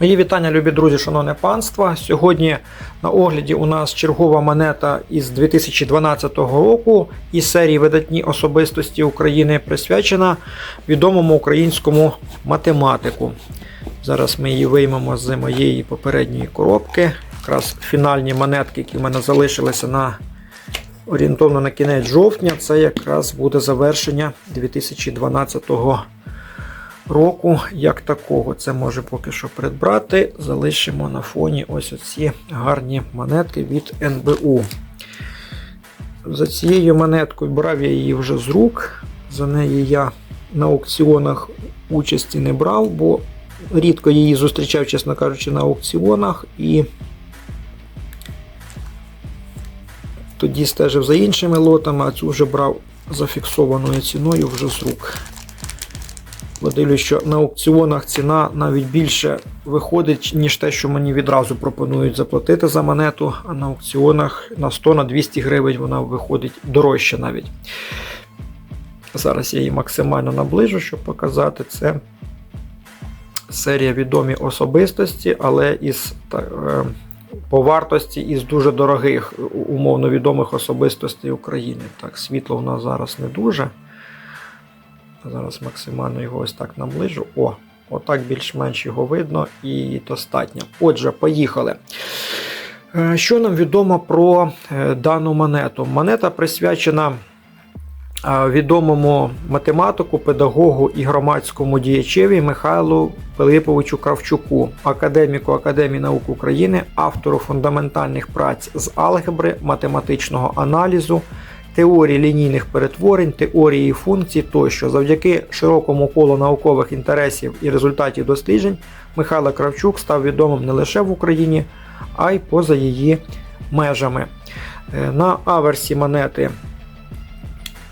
Мої вітання, любі друзі, шановне панство. Сьогодні на огляді у нас чергова монета із 2012 року із серії Видатні особистості України присвячена відомому українському математику. Зараз ми її виймемо з моєї попередньої коробки. Якраз фінальні монетки, які в мене залишилися на орієнтовно на кінець жовтня. Це якраз буде завершення 2012 року року як такого. Це може поки що придбати. Залишимо на фоні ось оці гарні монетки від НБУ. За цією монеткою брав я її вже з рук. За неї я на аукціонах участі не брав, бо рідко її зустрічав, чесно кажучи, на аукціонах. І тоді стежив за іншими лотами, а цю вже брав зафіксованою ціною вже з рук. Подивлюсь, що на аукціонах ціна навіть більше виходить, ніж те, що мені відразу пропонують заплатити за монету, а на аукціонах на 100-200 гривень вона виходить дорожче навіть. Зараз я її максимально наближу, щоб показати. Це серія відомі особистості, але із та, е, по вартості із дуже дорогих, умовно відомих особистостей України. Так, світло у нас зараз не дуже. Зараз максимально його ось так наближу. О, отак більш-менш його видно і достатньо. Отже, поїхали. Е, Що нам відомо про е, дану монету? Монета присвячена е, відомому математику, педагогу і громадському діячеві Михайлу Пилиповичу Кравчуку, академіку Академії наук України, автору фундаментальних праць з алгебри, математичного аналізу теорії лінійних перетворень, теорії функцій тощо. Завдяки широкому колу наукових інтересів і результатів досліджень Михайло Кравчук став відомим не лише в Україні, а й поза її межами. Е, На аверсі монети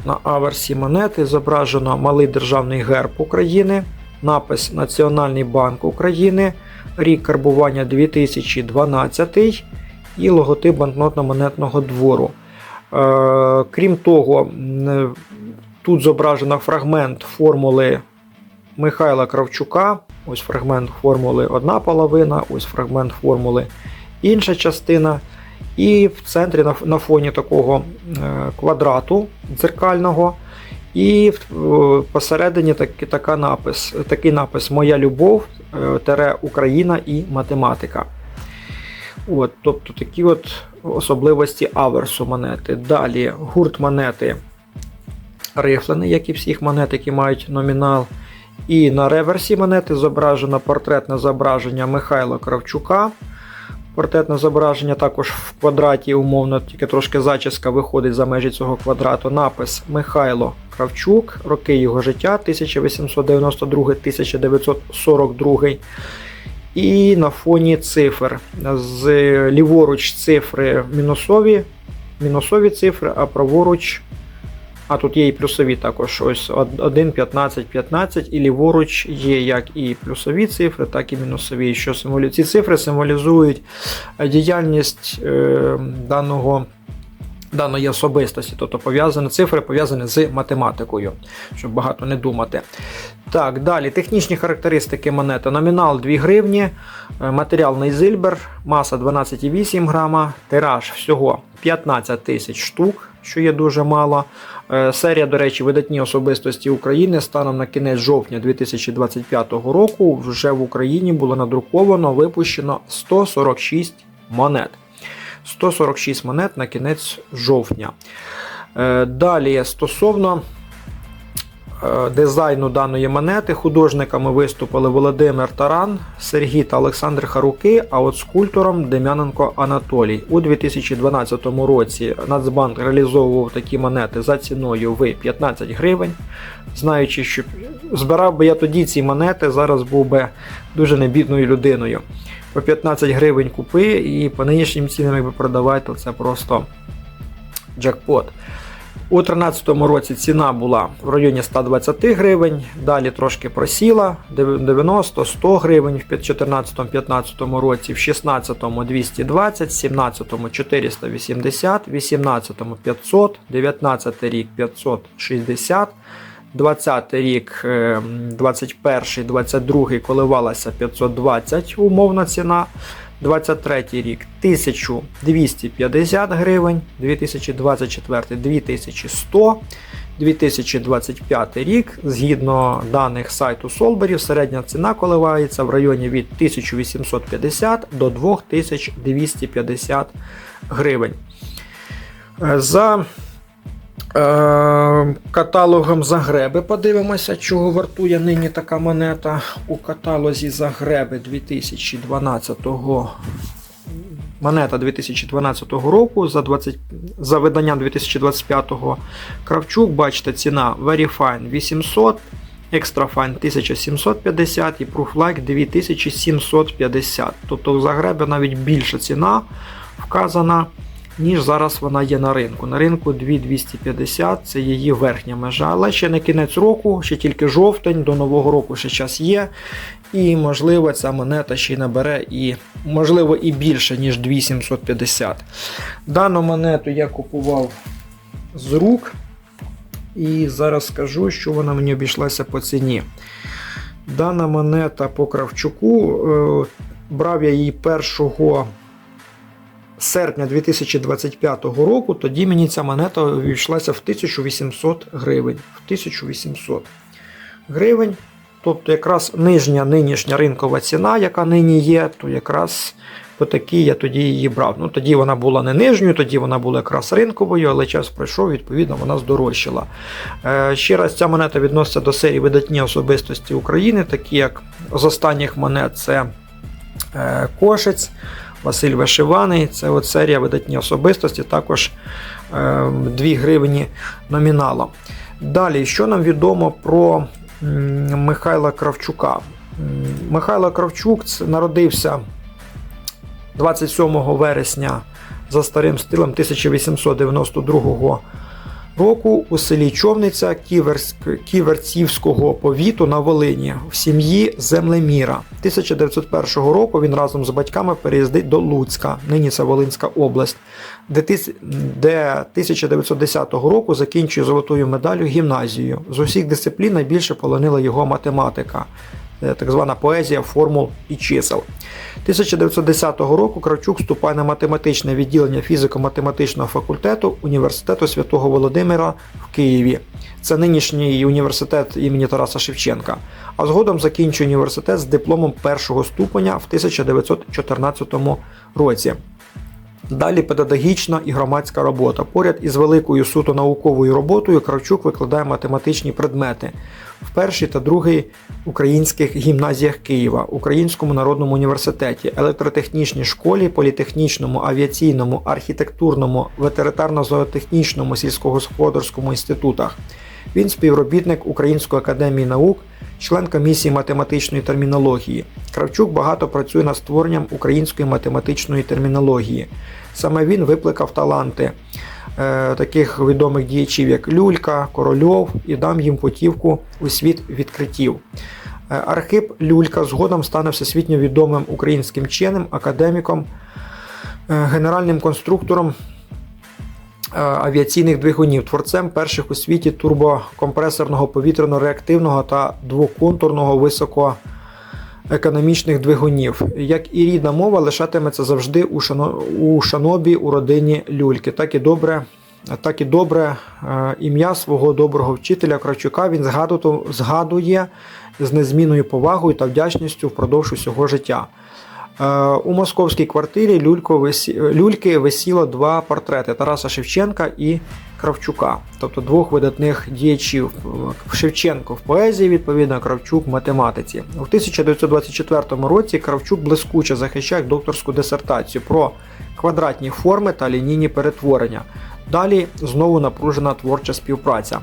на аверсі монети зображено малий державний герб України, напис Національний банк України, рік карбування 2012 і логотип банкнотно-монетного двору. Е, Крім того, тут зображено фрагмент формули Михайла Кравчука. Ось фрагмент формули одна половина, ось фрагмент формули інша частина. І в центрі на фоні такого е, квадрату дзеркального. І посередині такий, така напис, такий напис Моя любов, е, тере Україна і математика. От, Тобто такі от особливості аверсу монети. Далі гурт монети рифлений, як і всіх монет, які мають номінал. І на реверсі монети зображено портретне зображення Михайла Кравчука. Портретне зображення також в квадраті, умовно, тільки трошки зачіска виходить за межі цього квадрату. Напис Михайло Кравчук, роки його життя 1892-1942. І на фоні цифр. З ліворуч цифри мінусові, мінусові цифри, а праворуч. А тут є і плюсові також. Ось 1, 15, 15, і ліворуч є як і плюсові цифри, так і мінусові. Що символі... Ці цифри символізують діяльність е, даного. Даної особистості, тобто пов'язані цифри пов'язані з математикою, щоб багато не думати. Так, далі технічні характеристики монети. Номінал 2 гривні, е, матеріал Нейзильбер, маса 12,8 грама, тираж всього 15 тисяч штук, що є дуже мало. Е, серія, до речі, видатні особистості України станом на кінець жовтня 2025 року вже в Україні було надруковано, випущено 146 монет. 146 монет на кінець жовтня. Е, далі стосовно Е, дизайну даної монети художниками виступили Володимир Таран, Сергій та Олександр Харуки, а от скульптором Дем'яненко Анатолій. У 2012 році Нацбанк реалізовував такі монети за ціною в 15 гривень. Знаючи, що збирав би я тоді ці монети, зараз був би дуже небідною людиною. По 15 гривень купи і по нинішнім цінам, якби продавати, то це просто джекпот. У 2013 році ціна була в районі 120 гривень, далі трошки просіла 90-100 гривень в 2014-2015 році, в 2016 220, в 2017 480, в 2018 500, 19 рік 560, 20 рік, е, 21, 22 коливалася 520 умовна ціна. 23 рік 1250 гривень, 2024 2100, 2025 рік, згідно даних сайту Солберів, середня ціна коливається в районі від 1850 до 2250 гривень. Е, За е, каталогом Загреби подивимося, чого вартує нині така монета. У каталозі Загреби 2012 монета 2012 року за 20, за виданням 2025 Кравчук, бачите, ціна Verifine 800, Extrafine 1750 і Prooflike 2750. Тобто у Загребі навіть більша ціна вказана, ніж зараз вона є на ринку. На ринку 2250 це її верхня межа, але ще не кінець року, ще тільки жовтень, до нового року ще час є. І можливо ця монета ще й набере і можливо і більше, ніж 2750. Дану монету я купував з рук. І зараз скажу, що вона мені обійшлася по ціні. Дана монета по Кравчуку. е, Брав я її 1 серпня 2025 року. Тоді мені ця монета обійшлася в 1800 гривень. В 1800 гривень. Тобто якраз нижня нинішня ринкова ціна, яка нині є, то якраз по такій я тоді її брав. Ну тоді вона була не нижньою, тоді вона була якраз ринковою, але час пройшов, відповідно, вона здорожчала. Е, ще раз ця монета відноситься до серії видатні особистості України, такі як з останніх монет це е, Кошець, Василь Вишиваний. Це от серія видатні особистості, також е, 2 гривні номіналом. Далі, що нам відомо про Михайла Кравчука? Михайло Кравчук народився 27 вересня за старим стилем 1892 року у селі Човниця Ківерськ- Ківерцівського повіту на Волині в сім'ї землеміра. 1901 року він разом з батьками переїздить до Луцька, нині це Волинська область, де, тис- де 1910 року закінчує золотою медаллю гімназію. З усіх дисциплін найбільше полонила його математика, так звана поезія формул і чисел. 1910 року Кравчук вступає на математичне відділення фізико-математичного факультету Університету Святого Володимира в Києві. Це нинішній університет імені Тараса Шевченка. А згодом закінчує університет з дипломом першого ступеня в 1914 році. Далі педагогічна і громадська робота. Поряд із великою суто науковою роботою Кравчук викладає математичні предмети в першій та другій українських гімназіях Києва, Українському народному університеті, електротехнічній школі, політехнічному, авіаційному, архітектурному, ветеринарно-зоотехнічному, сільськогосподарському інститутах. Він співробітник Української академії наук, член комісії математичної термінології. Кравчук багато працює над створенням української математичної термінології. Саме він викликав таланти е, таких відомих діячів, як Люлька, Корольов, і дав їм путівку у світ відкриттів. Е, Архип Люлька згодом стане всесвітньо відомим українським вченим, академіком, е, генеральним конструктором авіаційних двигунів, творцем перших у світі турбокомпресорного повітряно-реактивного та двоконтурного високоекономічних двигунів. Як і рідна мова лишатиметься завжди у, шано... у шанобі у родині люльки. Так і добре. Так і добре е, ім'я свого доброго вчителя Кравчука він згадує з незмінною повагою та вдячністю впродовж усього життя. Е, У московській квартирі Люльки висіло два портрети Тараса Шевченка і Кравчука, тобто двох видатних діячів. Шевченко в поезії, відповідно, Кравчук в математиці. У 1924 році Кравчук блискуче захищає докторську дисертацію про квадратні форми та лінійні перетворення. Далі знову напружена творча співпраця.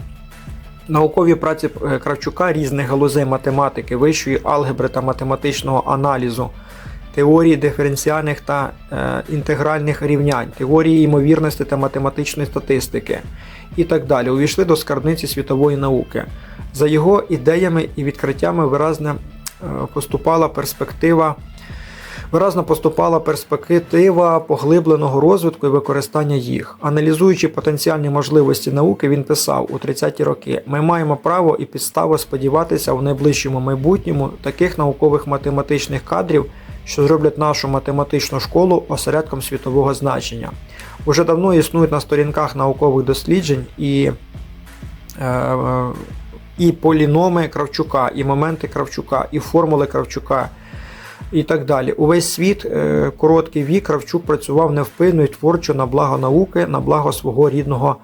Наукові праці е, Кравчука різних галузей математики, вищої алгебри та математичного аналізу, теорії диференціальних та е, інтегральних рівнянь, теорії ймовірності та математичної статистики і так далі увійшли до скарбниці світової науки. За його ідеями і відкриттями виразне е, поступала перспектива Виразно поступала перспектива поглибленого розвитку і використання їх. Аналізуючи потенціальні можливості науки, він писав у 30-ті роки: ми маємо право і підставу сподіватися в найближчому майбутньому таких наукових математичних кадрів, що зроблять нашу математичну школу осередком світового значення. Уже давно існують на сторінках наукових досліджень і, е, і поліноми Кравчука, і моменти Кравчука, і формули Кравчука і так далі. Увесь світ, е, короткий вік, Кравчук працював невпинно і творчо на благо науки, на благо свого рідного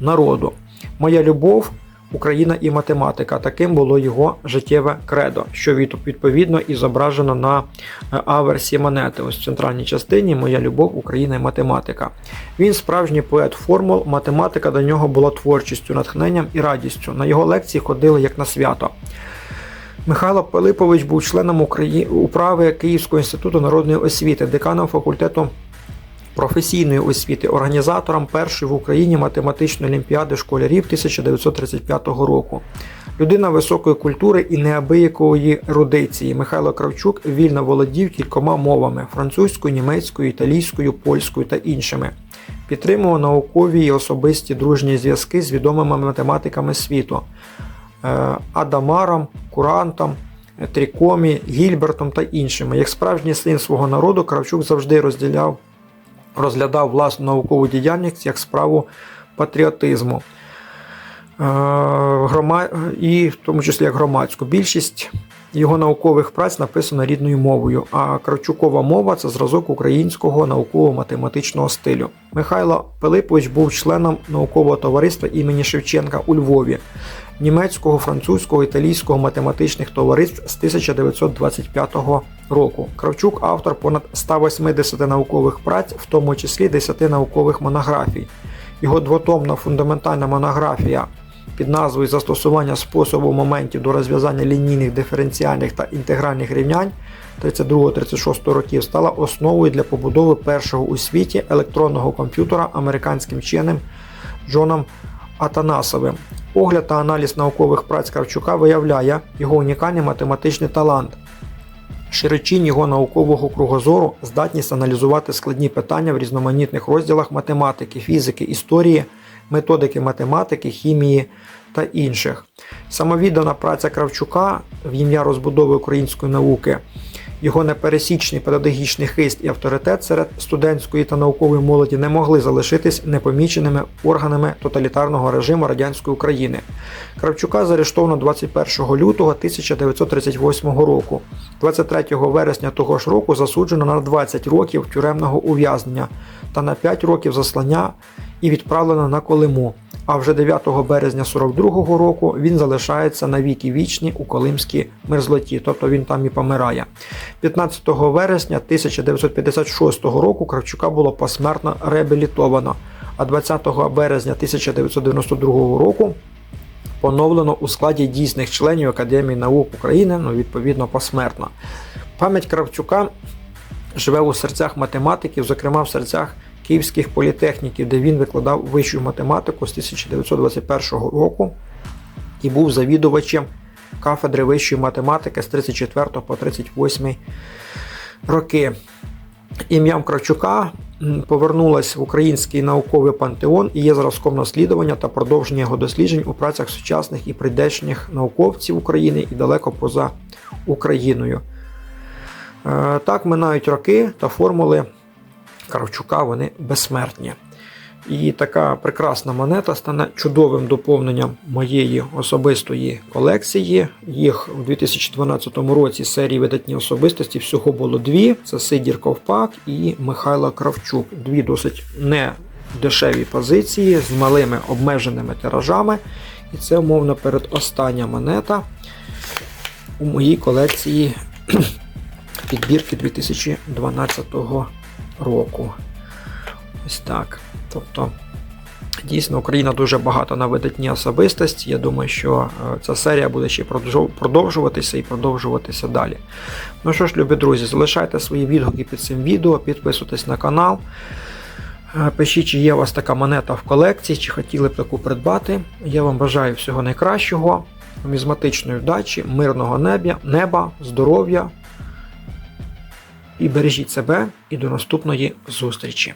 народу. Моя любов. Україна і математика. Таким було його життєве кредо, що відповідно і зображено на е, аверсі монети. Ось в центральній частині Моя любов, Україна і математика. Він справжній поет формул. Математика до нього була творчістю, натхненням і радістю. На його лекції ходили як на свято. Михайло Пилипович був членом управи Київського інституту народної освіти, деканом факультету професійної освіти, організатором першої в Україні математичної олімпіади школярів 1935 року. Людина високої культури і неабиякої ерудиції. Михайло Кравчук вільно володів кількома мовами французькою, німецькою, італійською, польською та іншими. Підтримував наукові і особисті дружні зв'язки з відомими математиками світу. Е, Адамаром, Курантом, Трікомі, Гільбертом та іншими. Як справжній син свого народу, Кравчук завжди розділяв, розглядав власну наукову діяльність як справу патріотизму. Е, і в тому числі як громадську. Більшість його наукових праць написано рідною мовою, а Кравчукова мова це зразок українського науково-математичного стилю. Михайло Пилипович був членом наукового товариства імені Шевченка у Львові, німецького, французького, італійського математичних товариств з 1925 року. Кравчук автор понад 180 наукових праць, в тому числі 10 наукових монографій. Його двотомна фундаментальна монографія під назвою Застосування способу моментів до розв'язання лінійних диференціальних та інтегральних рівнянь 32-36 років стала основою для побудови першого у світі електронного комп'ютера американським вченим Джоном Атанасовим. Огляд та аналіз наукових праць Кравчука виявляє його унікальний математичний талант, широчінь його наукового кругозору, здатність аналізувати складні питання в різноманітних розділах математики, фізики, історії, методики математики, хімії та інших. Самовіддана праця Кравчука в ім'я розбудови української науки, його непересічний педагогічний хист і авторитет серед студентської та наукової молоді не могли залишитись непоміченими органами тоталітарного режиму радянської України. Кравчука заарештовано 21 лютого 1938 року. 23 вересня того ж року засуджено на 20 років тюремного ув'язнення та на 5 років заслання і відправлено на Колиму. А вже 9 березня 42-го року він залишається на віки вічні у Колимській мерзлоті, тобто він там і помирає. 15 вересня 1956 року Кравчука було посмертно реабілітовано, а 20 березня 1992 року поновлено у складі дійсних членів Академії наук України, ну відповідно посмертно. Пам'ять Кравчука живе у серцях математиків, зокрема в серцях київських політехніків, де він викладав вищу математику з 1921 року і був завідувачем кафедри вищої математики з 34 по 38 роки. Ім'ям Кравчука м, повернулась в український науковий пантеон і є зразком наслідування та продовження його досліджень у працях сучасних і прийдешніх науковців України і далеко поза Україною. Е, Так минають роки та формули Кравчука вони безсмертні. І така прекрасна монета стане чудовим доповненням моєї особистої колекції. Їх у 2012 році серії видатні особистості всього було дві: це Сидір Ковпак і Михайло Кравчук. Дві досить не дешеві позиції з малими обмеженими тиражами. І це умовно передостання монета у моїй колекції підбірки 2012 року. Ось так. Тобто, дійсно, Україна дуже багата на видатні особистості. Я думаю, що е, ця серія буде ще продовжуватися і продовжуватися далі. Ну що ж, любі друзі, залишайте свої відгуки під цим відео, підписуйтесь на канал. Е, Пишіть, чи є у вас така монета в колекції, чи хотіли б таку придбати. Я вам бажаю всього найкращого, нумізматичної вдачі, мирного неба здоров'я І бережіть себе, і до наступної зустрічі.